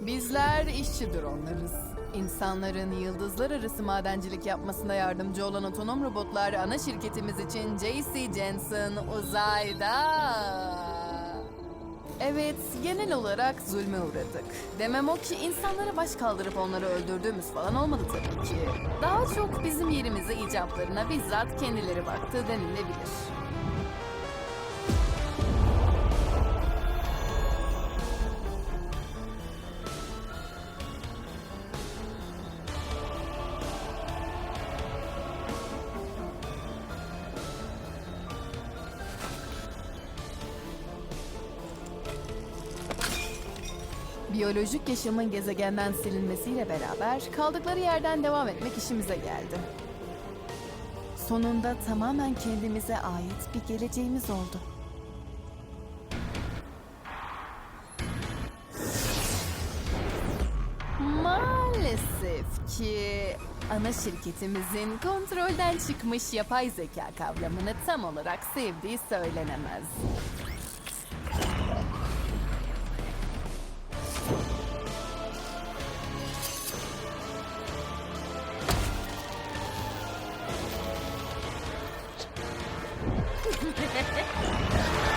Bizler işçi dronlarız. İnsanların yıldızlar arası madencilik yapmasına yardımcı olan otonom robotlar ana şirketimiz için JC Jensen uzayda. Evet, genel olarak zulme uğradık. Demem o ki insanlara baş kaldırıp onları öldürdüğümüz falan olmadı tabii ki. Daha çok bizim yerimize icaplarına bizzat kendileri baktı denilebilir. Biyolojik yaşamın gezegenden silinmesiyle beraber kaldıkları yerden devam etmek işimize geldi. Sonunda tamamen kendimize ait bir geleceğimiz oldu. Maalesef ki ana şirketimizin kontrolden çıkmış yapay zeka kavramını tam olarak sevdiği söylenemez. Ha ha ha ha!